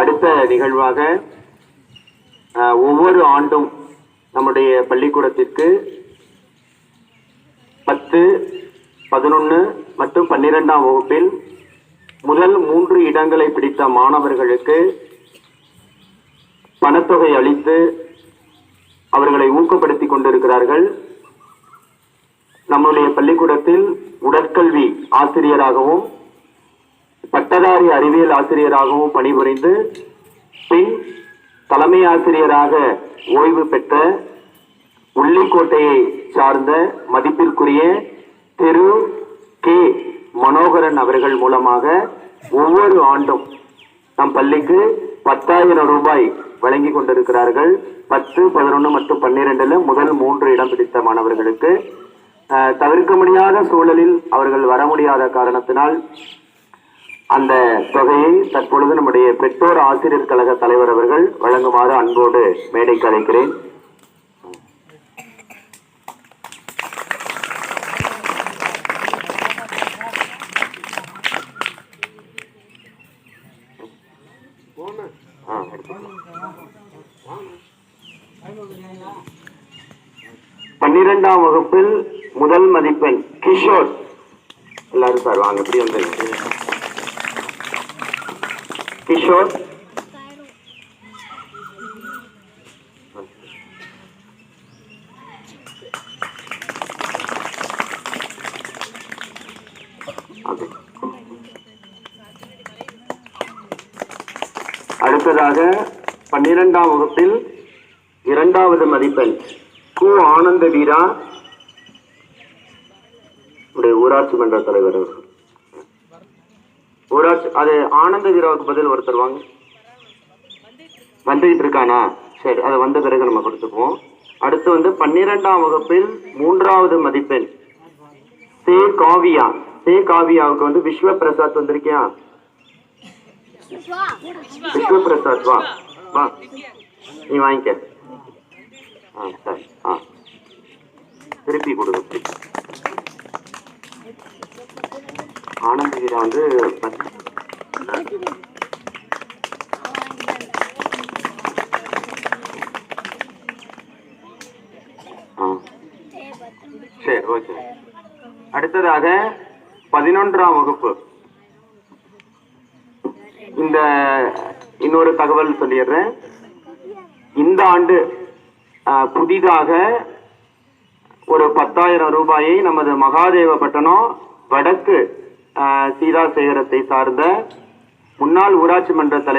அடுத்த நிகழ்வாக ஒவ்வொரு ஆண்டும் நம்முடைய பள்ளிக்கூடத்திற்கு பத்து பதினொன்று மற்றும் பன்னிரெண்டாம் வகுப்பில் முதல் மூன்று இடங்களை பிடித்த மாணவர்களுக்கு பணத்தொகை அளித்து அவர்களை ஊக்கப்படுத்தி கொண்டிருக்கிறார்கள். நம்முடைய பள்ளிக்கூடத்தில் உடற்கல்வி ஆசிரியராகவும் பட்டதாரி அறிவியல் ஆசிரியராகவும் பணிபுரிந்து பின் தலைமை ஆசிரியராக ஓய்வு பெற்ற உள்ளிக்கோட்டையை சார்ந்த மதிப்பிற்குரிய திரு. கே. மனோகரன் அவர்கள் மூலமாக ஒவ்வொரு ஆண்டும் நம் பள்ளிக்கு பத்தாயிரம் ரூபாய் வழங்கி கொண்டிருக்கிறார்கள். பத்து பதினொன்று மற்றும் பன்னிரெண்டுல முதல் மூன்று இடம் பிடித்த மாணவர்களுக்கு தவிர்க்க முடியாத சூழலில் அவர்கள் வர முடியாத காரணத்தினால் அந்த தொகையை தற்பொழுது நம்முடைய பெற்றோர் ஆசிரியர் கழக தலைவர் அவர்கள் வழங்குமாறு அன்போடு மேடைக்கு அழைக்கிறேன். பன்னிரெண்டாம் வகுப்பில் முதல் மதிப்பெண் கிஷோர். எல்லாரும் சார் வாங்க எப்படி வந்து கிஷோர் அடுத்ததாக பன்னிரெண்டாம் வகுப்பில் இரண்டாவது மதிப்பெண் கு ஆனந்த வீரா ஊராட்சி மன்ற தலைவர் அவர்கள். ஊராட்சி அது ஆனந்த வீராவுக்கு பதில் ஒருத்தர் வாங்க. வந்துகிட்டு இருக்கானா சரி அதை வந்த பிறகு நம்ம கொடுத்துக்குவோம். அடுத்து வந்து பன்னிரெண்டாம் வகுப்பில் மூன்றாவது மதிப்பெண். சே காவியா. சே காவியாவுக்கு வந்து விஸ்வ பிரசாத் வந்திருக்கியா? விஸ்வ பிரசாத் வா. வா. நீ வாங்கிக்க. ஆ சரி. ஆ. திருப்பி கொடுங்க. ஆனந்த் வீரா வந்து ஆ. சரி ஓகே. அடுத்ததாக பதினொன்றாம் வகுப்பு. இந்த இன்னொரு தகவல் சொல்லிடுறேன். இந்த ஆண்டு புதிதாக ஒரு பத்தாயிரம் ரூபாயை நமது மகாதேவப்பட்டினம் வடக்கு ஆ, சீதாசேகரத்தை சார்ந்த முன்னாள் ஊராட்சி மன்ற தலைவர்